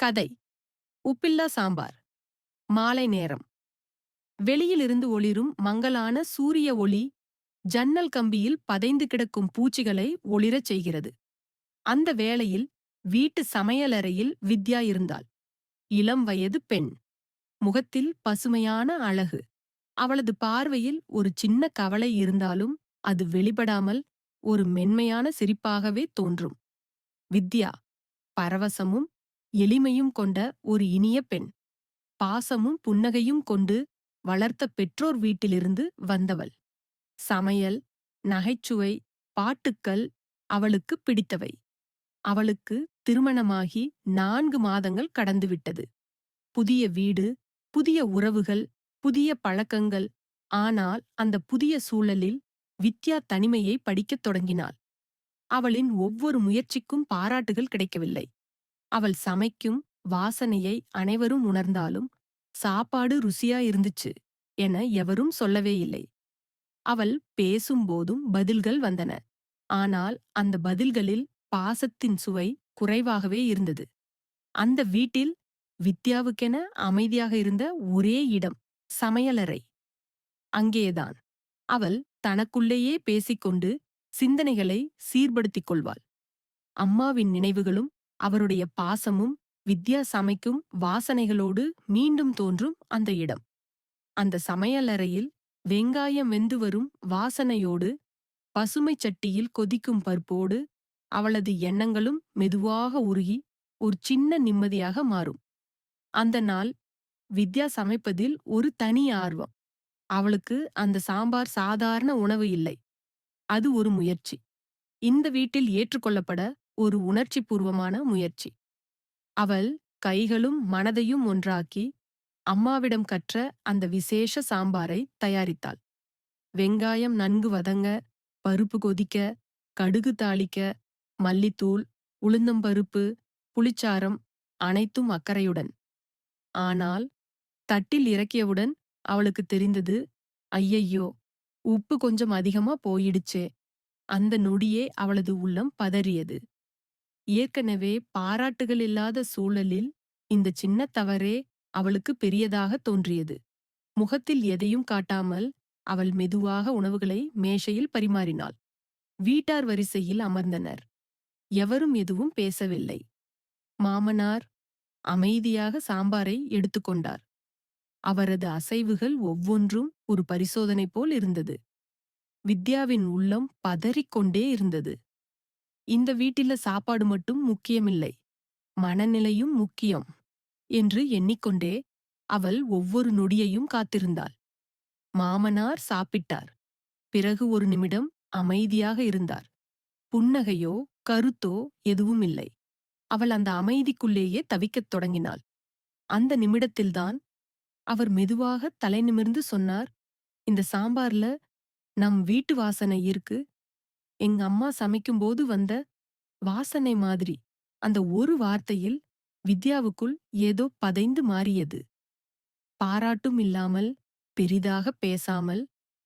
கதை. உப்பில்லா சாம்பார். மாலை நேரம். வெளியிலிருந்து ஒளிரும் மங்கலான சூரிய ஒளி ஜன்னல் கம்பியில் பதைந்து கிடக்கும் பூச்சிகளை ஒளிரச் செய்கிறது. அந்த வேளையில் வீட்டு சமையலறையில் வித்யா இருந்தாள். இளம் வயது பெண். முகத்தில் பசுமையான அழகு. அவளது பார்வையில் ஒரு சின்ன கவலை இருந்தாலும் அது வெளிப்படாமல் ஒரு மென்மையான சிரிப்பாகவே தோன்றும். வித்யா பரவசமும் எளிமையும் கொண்ட ஒரு இனிய பெண். பாசமும் புன்னகையும் கொண்டு வளர்த்த பெற்றோர் வீட்டிலிருந்து வந்தவள். சமையல் நகைச்சுவை பாட்டுக்கள் அவளுக்கு பிடித்தவை. அவளுக்கு திருமணமாகி நான்கு மாதங்கள் கடந்துவிட்டது. புதிய வீடு புதிய உறவுகள் புதிய பழக்கங்கள். ஆனால் அந்த புதிய சூழலில் வித்யா தனிமையை படிக்கத் தொடங்கினாள். அவளின் ஒவ்வொரு முயற்சிக்கும் பாராட்டுகள் கிடைக்கவில்லை. அவள் சமைக்கும் வாசனையை அனைவரும் உணர்ந்தாலும் சாப்பாடு ருசியா இருந்துச்சு என எவரும் சொல்லவே இல்லை. அவள் பேசும்போதும் பதில்கள் வந்தன. ஆனால் அந்த பதில்களில் பாசத்தின் சுவை குறைவாகவே இருந்தது. அந்த வீட்டில் வித்யாவுக்கென அமைதியாக இருந்த ஒரே இடம் சமையலறை. அங்கேதான் அவள் தனக்குள்ளேயே பேசிக்கொண்டு சிந்தனைகளை சீர்படுத்திக் கொள்வாள். அம்மாவின் நினைவுகளும் அவருடைய பாசமும் வித்யா சமைக்கும் வாசனைகளோடு மீண்டும் தோன்றும் அந்த இடம். அந்த சமையலறையில் வெங்காயம் வெந்து வரும் வாசனையோடு பசுமைச் சட்டியில் கொதிக்கும் பருப்போடு அவளது எண்ணங்களும் மெதுவாக உருகி ஒரு சின்ன நிம்மதியாக மாறும். அந்த நாள் வித்யா சமைப்பதில் ஒரு தனி ஆர்வம். அவளுக்கு அந்த சாம்பார் சாதாரண உணவு இல்லை. அது ஒரு முயற்சி. இந்த வீட்டில் ஏற்றுக்கொள்ளப்பட ஒரு உணர்ச்சி பூர்வமான முயற்சி. அவள் கைகளும் மனதையும் ஒன்றாக்கி அம்மாவிடம் கற்ற அந்த விசேஷ சாம்பாரை தயாரித்தாள். வெங்காயம் நன்கு வதங்க பருப்பு கொதிக்க கடுகு தாளிக்க மல்லித்தூள் உளுந்தம்பருப்பு புளிச்சாரம் அனைத்தும் அக்கறையுடன். ஆனால் தட்டில் இறக்கியவுடன் அவளுக்கு தெரிந்தது ஐயையோ உப்பு கொஞ்சம் அதிகமா போயிடுச்சே. அந்த நொடியே அவளது உள்ளம் பதறியது. ஏற்கனவே பாராட்டுகள் இல்லாத சூழலில் இந்த சின்ன தவறே அவளுக்கு பெரியதாக தோன்றியது. முகத்தில் எதையும் காட்டாமல் அவள் மெதுவாக உணவுகளை மேஷையில் பரிமாறினாள். வீட்டார் வரிசையில் அமர்ந்தனர். எவரும் எதுவும் பேசவில்லை. மாமனார் அமைதியாக சாம்பாரை எடுத்துக்கொண்டார் அவரது அசைவுகள் ஒவ்வொன்றும் ஒரு பரிசோதனை போல் இருந்தது. வித்யாவின் உள்ளம் பதறிக்கொண்டே இருந்தது. இந்த வீட்டில சாப்பாடு மட்டும் முக்கியமில்லை. மனநிலையும் முக்கியம் என்று எண்ணிக்கொண்டே அவள் ஒவ்வொரு நொடியையும் காத்திருந்தாள். மாமனார் சாப்பிட்டார். பிறகு ஒரு நிமிடம் அமைதியாக இருந்தார். புன்னகையோ கருத்தோ எதுவும் இல்லை அவள் அந்த அமைதிக்குள்ளேயே தவிக்கத் தொடங்கினாள். அந்த நிமிடத்தில்தான் அவர் மெதுவாக தலை நிமிர்ந்து சொன்னார் இந்த சாம்பார்ல நம் வீட்டு வாசனை இருக்கு. எங்க அம்மா சமைக்கும்போது வந்த வாசனை மாதிரி. அந்த ஒரு வார்த்தையில் வித்யாவுக்குள் ஏதோ பதைந்து மாறியது. பாராட்டும் இல்லாமல் பெரிதாக பேசாமல்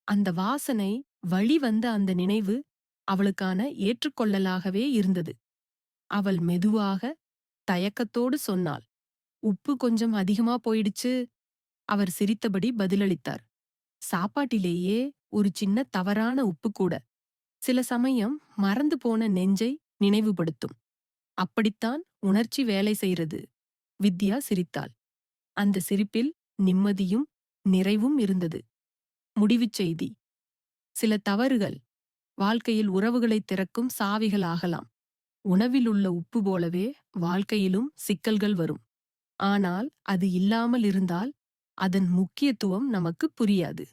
அந்த வாசனை வழி வந்த அந்த நினைவு அவளுக்கான ஏற்றுக்கொள்ளலாகவே இருந்தது. அவள் மெதுவாக தயக்கத்தோடு சொன்னாள். உப்பு கொஞ்சம் அதிகமா போயிடுச்சு. அவர் சிரித்தபடி பதிலளித்தார். சாப்பாட்டிலேயே ஒரு சின்ன தவறான உப்பு கூட. சில சமயம் மறந்து போன நெஞ்சை நினைவுபடுத்தும். அப்படித்தான் உணர்ச்சி வேலை செய்கிறது. வித்யா சிரித்தாள். அந்த சிரிப்பில் நிம்மதியும் நிறைவும் இருந்தது. முடிவுச் செய்தி. சில தவறுகள். வாழ்க்கையில் உறவுகளை திறக்கும் சாவிகள் ஆகலாம். உணவில் உள்ள உப்பு போலவே வாழ்க்கையிலும் சிக்கல்கள் வரும். ஆனால் அது இல்லாமல் இருந்தால் அதன் முக்கியத்துவம் நமக்கு புரியாது.